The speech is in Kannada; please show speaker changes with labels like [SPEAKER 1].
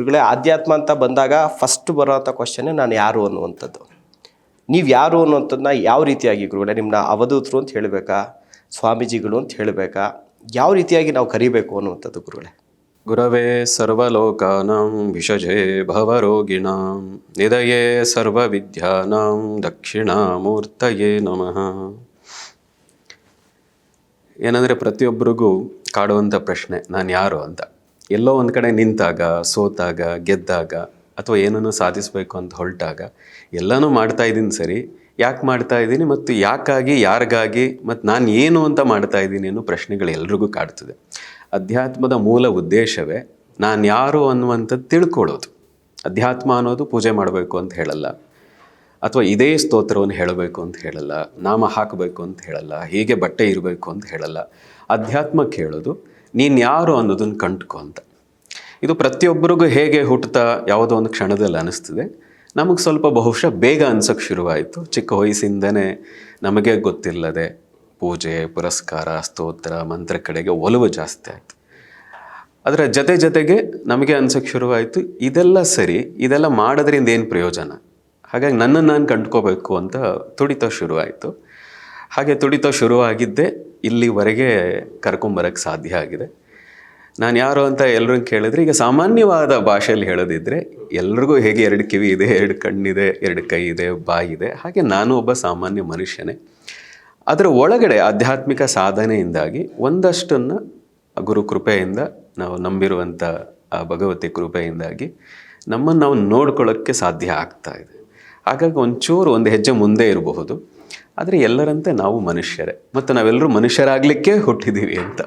[SPEAKER 1] ಗುರುಗಳೇ ಆಧ್ಯಾತ್ಮ ಅಂತ ಬಂದಾಗ ಫಸ್ಟ್ ಬರೋವಂಥ ಕ್ವಶನ್ನೇ ನಾನು ಯಾರು ಅನ್ನುವಂಥದ್ದು. ನೀವು ಯಾರು ಅನ್ನುವಂಥದ್ದನ್ನ ಯಾವ ರೀತಿಯಾಗಿ ಗುರುಗಳೇ ನಿಮ್ಮನ್ನ ಅವಧೂತರು ಅಂತ ಹೇಳಬೇಕಾ? ಸ್ವಾಮೀಜಿಗಳು ಅಂತ ಹೇಳಬೇಕಾ? ಯಾವ ರೀತಿಯಾಗಿ ನಾವು ಕರಿಬೇಕು ಅನ್ನುವಂಥದ್ದು ಗುರುಗಳೇ?
[SPEAKER 2] ಗುರವೇ ಸರ್ವಲೋಕಾನಾಂ ವಿಷಜೇ ಭವರೋಗಿಣಾಂ ನಿಧಯೇ ಸರ್ವವಿದ್ಯಾನಾಂ ದಕ್ಷಿಣಾಮೂರ್ತಯೇ ನಮಃ. ಏನಂದರೆ ಪ್ರತಿಯೊಬ್ಬರಿಗೂ ಕಾಡುವಂಥ ಪ್ರಶ್ನೆ, ನಾನು ಯಾರು ಅಂತ. ಎಲ್ಲೋ ಒಂದು ಕಡೆ ನಿಂತಾಗ, ಸೋತಾಗ, ಗೆದ್ದಾಗ ಅಥವಾ ಏನನ್ನು ಸಾಧಿಸಬೇಕು ಅಂತ ಹೊರಟಾಗ ಎಲ್ಲನೂ ಮಾಡ್ತಾ ಇದ್ದೀನಿ ಸರಿ. ಯಾಕೆ ಮಾಡ್ತಾ ಇದ್ದೀನಿ ಮತ್ತು ಯಾಕಾಗಿ, ಯಾರಿಗಾಗಿ ಮತ್ತು ನಾನು ಏನು ಅಂತ ಮಾಡ್ತಾ ಇದ್ದೀನಿ ಅನ್ನೋ ಪ್ರಶ್ನೆಗಳು ಎಲ್ರಿಗೂ ಕಾಡ್ತದೆ. ಅಧ್ಯಾತ್ಮದ ಮೂಲ ಉದ್ದೇಶವೇ ನಾನು ಯಾರು ಅನ್ನುವಂಥದ್ದು ತಿಳ್ಕೊಳ್ಳೋದು ಅಧ್ಯಾತ್ಮ ಅನ್ನೋದು ಪೂಜೆ ಮಾಡಬೇಕು ಅಂತ ಹೇಳಲ್ಲ. ಅಥವಾ ಇದೇ ಸ್ತೋತ್ರವನ್ನು ಹೇಳಬೇಕು ಅಂತ ಹೇಳಲ್ಲ. ನಾಮ ಹಾಕಬೇಕು ಅಂತ ಹೇಳಲ್ಲ. ಹೀಗೆ ಬಟ್ಟೆ ಇರಬೇಕು ಅಂತ ಹೇಳಲ್ಲ. ಅಧ್ಯಾತ್ಮಕ್ಕೆ ಹೇಳೋದು ನೀನು ಯಾರು ಅನ್ನೋದನ್ನು ಕಂಡ್ಕೊ ಅಂತ. ಇದು ಪ್ರತಿಯೊಬ್ಬರಿಗೂ ಹೇಗೆ ಹುಟ್ಟುತ್ತಾ ಯಾವುದೋ ಒಂದು ಕ್ಷಣದಲ್ಲಿ ಅನಿಸ್ತದೆ. ನಮಗೆ ಸ್ವಲ್ಪ ಬಹುಶಃ ಬೇಗ ಅನ್ಸೋಕ್ಕೆ ಶುರುವಾಯಿತು. ಚಿಕ್ಕ ವಯಸ್ಸಿಂದನೇ ನಮಗೆ ಗೊತ್ತಿಲ್ಲದೆ ಪೂಜೆ, ಪುರಸ್ಕಾರ, ಸ್ತೋತ್ರ, ಮಂತ್ರ ಕಡೆಗೆ ಒಲವು ಜಾಸ್ತಿ ಆಯಿತು. ಅದರ ಜೊತೆ ಜೊತೆಗೆ ನಮಗೆ ಅನ್ಸೋಕ್ಕೆ ಶುರುವಾಯಿತು. ಇದೆಲ್ಲ ಸರಿ, ಇದೆಲ್ಲ ಮಾಡೋದ್ರಿಂದ ಏನು ಪ್ರಯೋಜನ? ಹಾಗಾಗಿ ನನ್ನನ್ನು ನಾನು ಕಂಡ್ಕೋಬೇಕು ಅಂತ ತುಡಿತ ಶುರುವಾಯಿತು. ಹಾಗೆ ತುಡಿತ ಶುರುವಾಗಿದ್ದೆ, ಇಲ್ಲಿವರೆಗೆ ಕರ್ಕೊಂಬರಕ್ಕೆ ಸಾಧ್ಯ ಆಗಿದೆ. ನಾನು ಯಾರು ಅಂತ ಎಲ್ಲರೂ ಕೇಳಿದ್ರೆ, ಈಗ ಸಾಮಾನ್ಯವಾದ ಭಾಷೆಯಲ್ಲಿ ಹೇಳೋದಿದ್ದರೆ ಎಲ್ರಿಗೂ ಹೇಗೆ ಎರಡು ಕಿವಿ ಇದೆ, ಎರಡು ಕಣ್ಣಿದೆ, ಎರಡು ಕೈ ಇದೆ ಬಾಯಿದೆ ಹಾಗೆ ನಾನು ಒಬ್ಬ ಸಾಮಾನ್ಯ ಮನುಷ್ಯನೇ. ಅದರ ಒಳಗಡೆ ಆಧ್ಯಾತ್ಮಿಕ ಸಾಧನೆಯಿಂದಾಗಿ ಒಂದಷ್ಟನ್ನು ಗುರು ಕೃಪೆಯಿಂದ ನಾವು ನಂಬಿರುವಂಥ ಆ ಭಗವತಿ ಕೃಪೆಯಿಂದಾಗಿ ನಮ್ಮನ್ನು ನಾವು ನೋಡ್ಕೊಳ್ಳೋಕ್ಕೆ ಸಾಧ್ಯ ಆಗ್ತಾ ಇದೆ. ಹಾಗಾಗಿ ಒಂಚೂರು ಒಂದು ಹೆಜ್ಜೆ ಮುಂದೆ ಇರಬಹುದು. ಆದರೆ ಎಲ್ಲರಂತೆ ನಾವು ಮನುಷ್ಯರೇ. ಮತ್ತು ನಾವೆಲ್ಲರೂ ಮನುಷ್ಯರಾಗಲಿಕ್ಕೆ ಹುಟ್ಟಿದ್ದೀವಿ ಅಂತ.